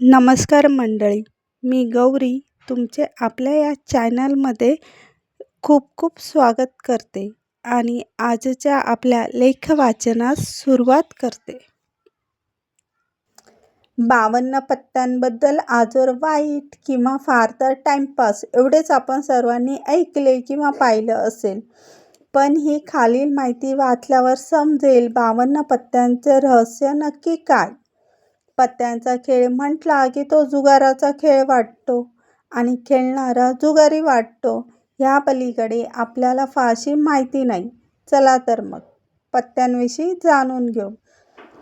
नमस्कार मंडळी मी गौरी तुमचे आपल्या या चॅनलमध्ये खूप खूप स्वागत करते आणि आजच्या आपल्या लेखवाचनास सुरुवात करते. बावन्न पत्त्यांबद्दल आजवर वाईट किंवा फार तर टाईमपास एवढेच आपण सर्वांनी ऐकले किंवा पाहिलं असेल. पण ही खालील माहिती वाचल्यावर समजेल बावन्न पत्त्यांचे रहस्य नक्की काय? पत्त्यांचा खेळ म्हटला की तो जुगाराचा खेळ वाटतो आणि खेळणारा जुगारी वाटतो. ह्या पलीकडे आपल्याला फारशी माहिती नाही. चला तर मग पत्त्यांविषयी जाणून घेऊ.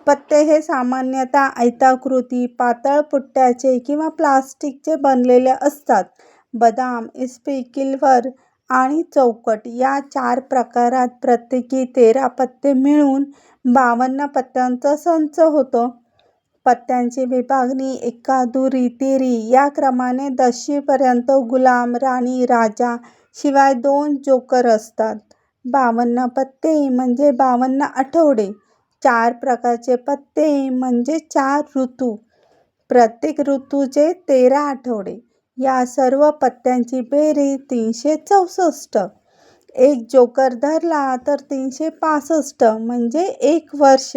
पत्ते हे सामान्यतः आयताकृती पातळ पुट्ट्याचे किंवा प्लास्टिकचे बनलेले असतात. बदाम इस्पी किल्वर आणि चौकट या चार प्रकारात प्रत्येकी तेरा पत्ते मिळून बावन्न पत्त्यांचा संच होतो. पत्त्यांची विभागणी एक्का दुरी तेरी या क्रमाने दशीपर्यंत गुलाम राणी राजा शिवाय दोन जोकर असतात. बावन्न पत्ते म्हणजे बावन्न आठवडे. चार प्रकारचे पत्ते म्हणजे चार ऋतू. प्रत्येक ऋतूचे तेरा आठवडे. या सर्व पत्त्यांची बेरीज तीनशे चौसष्ट. एक जोकर धरला तर तीनशे पासष्ट म्हणजे एक वर्ष.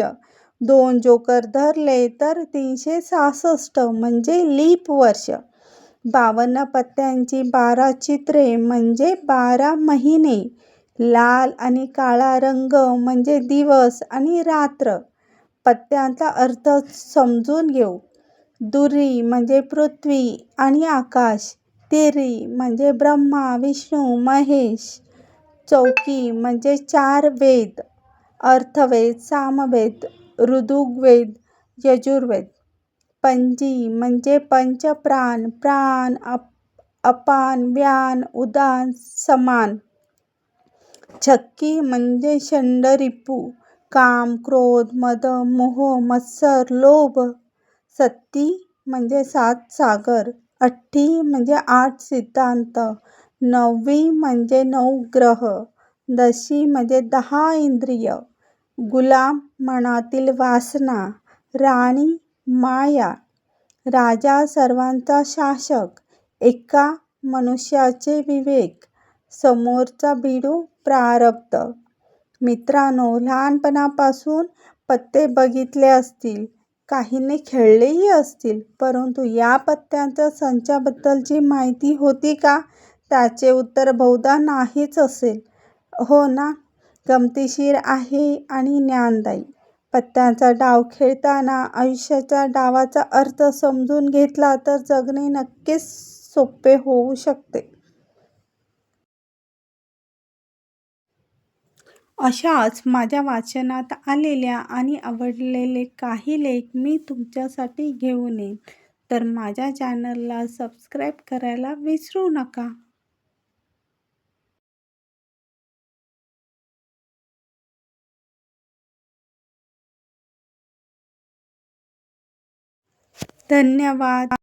दोन जोकर धरले तर तीनशे सहासष्ट म्हणजे लीप वर्ष. बावन्न पत्त्यांची बारा चित्रे म्हणजे बारा महिने. लाल आणि काळा रंग म्हणजे दिवस आणि रात्र. पत्त्यांचा अर्थ समजून घेऊ. दुरी म्हणजे पृथ्वी आणि आकाश. तिरी म्हणजे ब्रह्मा विष्णू महेश. चौकी म्हणजे चार वेद. अर्थवेद सामवेद. ऋदुग्वेद यजुर्वेद. पंजी म्हणजे पंचप्राण प्राण अप अपान व्यान उदान समान. छक्की म्हणजे षंडरिपू काम क्रोध मद मोह मत्सर लोभ. सत्ती म्हणजे सात सागर अठ्ठी म्हणजे आठ सिद्धांत नववी म्हणजे नऊ ग्रह दशी म्हणजे दहा इंद्रिय. गुलाम मनातील वासना राणी माया. राजा सर्वांचा शासक एका मनुष्याचे विवेक समोरचा बिडू प्रारब्ध. मित्रांनो लहानपणापासून पत्ते बघितले असतील काहींनी खेळलेही असतील परंतु या पत्त्यांच्या संचाबद्दलची माहिती होती का? त्याचे उत्तर बहुधा नाहीच असेल. हो ना? गमतीशीर आहे आणि ज्ञानदायी. पत्त्यांचा डाव खेळताना आयुष्याच्या डावाचा अर्थ समजून घेतला तर जगणे नक्कीच सोपे होऊ शकते. अशाच माझ्या वाचनात आलेल्या आणि आवडलेले काही लेख मी तुमच्यासाठी घेऊन येईन. तर माझ्या चॅनलला सबस्क्राईब करायला विसरू नका. धन्यवाद.